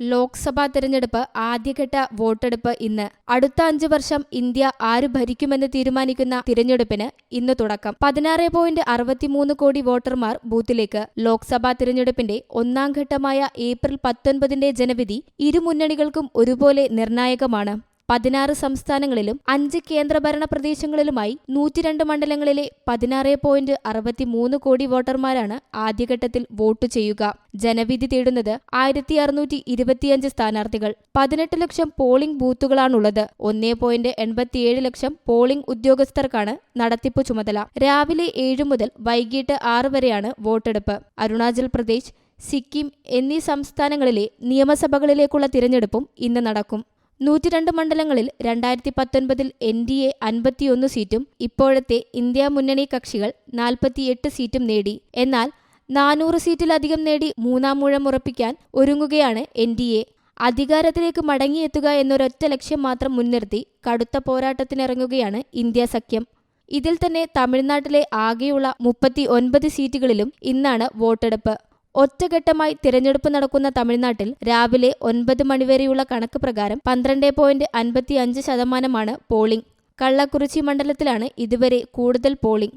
ലോക്സഭാ തെരഞ്ഞെടുപ്പ് ആദ്യഘട്ട വോട്ടെടുപ്പ് ഇന്ന്. അടുത്ത അഞ്ചു വർഷം ഇന്ത്യ ആര് ഭരിക്കുമെന്ന് തീരുമാനിക്കുന്ന തിരഞ്ഞെടുപ്പിന് ഇന്ന് തുടക്കം. പതിനാറ് പോയിന്റ് അറുപത്തിമൂന്ന് കോടി വോട്ടർമാർ ബൂത്തിലേക്ക്. ലോക്സഭാ തിരഞ്ഞെടുപ്പിന്റെ ഒന്നാം ഘട്ടമായ ഏപ്രിൽ പത്തൊൻപതിന്റെ ജനവിധി ഇരു മുന്നണികൾക്കും ഒരുപോലെ നിർണായകമാണ്. പതിനാറ് സംസ്ഥാനങ്ങളിലും അഞ്ച് കേന്ദ്രഭരണ പ്രദേശങ്ങളിലുമായി നൂറ്റിരണ്ട് മണ്ഡലങ്ങളിലെ പതിനാറ് പോയിന്റ് അറുപത്തി മൂന്ന് കോടി വോട്ടർമാരാണ് ആദ്യഘട്ടത്തിൽ വോട്ട് ചെയ്യുക. ജനവിധി തേടുന്നത് ആയിരത്തി അറുന്നൂറ്റി ഇരുപത്തിയഞ്ച് സ്ഥാനാർത്ഥികൾ. പതിനെട്ട് ലക്ഷം പോളിംഗ് ബൂത്തുകളാണുള്ളത്. ഒന്നേ പോയിന്റ് എൺപത്തിയേഴ് ലക്ഷം പോളിംഗ് ഉദ്യോഗസ്ഥർക്കാണ് നടത്തിപ്പ് ചുമതല. രാവിലെ ഏഴ് മുതൽ വൈകിട്ട് ആറ് വരെയാണ് വോട്ടെടുപ്പ്. അരുണാചൽ പ്രദേശ് സിക്കിം എന്നീ സംസ്ഥാനങ്ങളിലെ നിയമസഭകളിലേക്കുള്ള തിരഞ്ഞെടുപ്പും ഇന്ന് നടക്കും. നൂറ്റിരണ്ട് മണ്ഡലങ്ങളിൽ രണ്ടായിരത്തി പത്തൊൻപതിൽ എൻ ഡി എ അൻപത്തിയൊന്ന് സീറ്റും ഇപ്പോഴത്തെ ഇന്ത്യ മുന്നണി കക്ഷികൾ നാൽപ്പത്തിയെട്ട് സീറ്റും നേടി. എന്നാൽ നാനൂറ് സീറ്റിലധികം നേടി മൂന്നാം മൂഴം ഉറപ്പിക്കാൻ ഒരുങ്ങുകയാണ് എൻ ഡി എ. അധികാരത്തിലേക്ക് മടങ്ങിയെത്തുക എന്നൊരൊറ്റ ലക്ഷ്യം മാത്രം മുൻനിർത്തി കടുത്ത പോരാട്ടത്തിനിറങ്ങുകയാണ് ഇന്ത്യ സഖ്യം. ഇതിൽ തന്നെ തമിഴ്നാട്ടിലെ ആകെയുള്ള മുപ്പത്തി ഒൻപത് സീറ്റുകളിലും ഇന്നാണ് വോട്ടെടുപ്പ്. ഒറ്റഘട്ടമായി തിരഞ്ഞെടുപ്പ് നടക്കുന്ന തമിഴ്നാട്ടിൽ രാവിലെ ഒൻപത് മണിവരെയുള്ള കണക്ക് പ്രകാരം പന്ത്രണ്ട് പോയിന്റ് അൻപത്തി അഞ്ച് ശതമാനമാണ് പോളിംഗ്. കള്ളക്കുറിച്ചി മണ്ഡലത്തിലാണ് ഇതുവരെ കൂടുതൽ പോളിംഗ്.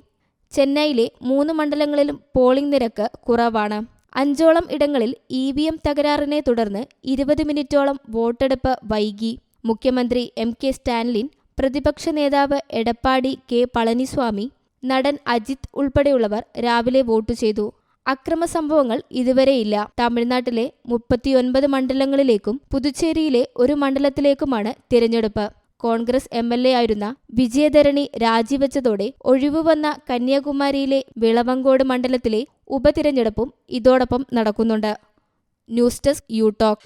ചെന്നൈയിലെ മൂന്ന് മണ്ഡലങ്ങളിലും പോളിംഗ് നിരക്ക് കുറവാണ്. അഞ്ചോളം ഇടങ്ങളിൽ ഇ വി എം തകരാറിനെ തുടർന്ന് ഇരുപത് മിനിറ്റോളം വോട്ടെടുപ്പ് വൈകി. മുഖ്യമന്ത്രി എം കെ സ്റ്റാൻലിൻ പ്രതിപക്ഷ നേതാവ് എടപ്പാടി കെ പളനിസ്വാമി നടൻ അജിത് ഉൾപ്പെടെയുള്ളവർ രാവിലെ വോട്ടു ചെയ്തു. അക്രമ സംഭവങ്ങൾ ഇതുവരെയില്ല തമിഴ്നാട്ടിലെ മുപ്പത്തിയൊൻപത് മണ്ഡലങ്ങളിലേക്കും പുതുച്ചേരിയിലെ ഒരു മണ്ഡലത്തിലേക്കുമാണ് തിരഞ്ഞെടുപ്പ്. കോൺഗ്രസ് എം എൽ എ ആയിരുന്ന വിജയധരണി രാജിവെച്ചതോടെ ഒഴിവുവന്ന കന്യാകുമാരിയിലെ വിളവങ്കോട് മണ്ഡലത്തിലെ ഉപതിരഞ്ഞെടുപ്പും ഇതോടൊപ്പം നടക്കുന്നുണ്ട്. News desk U talk.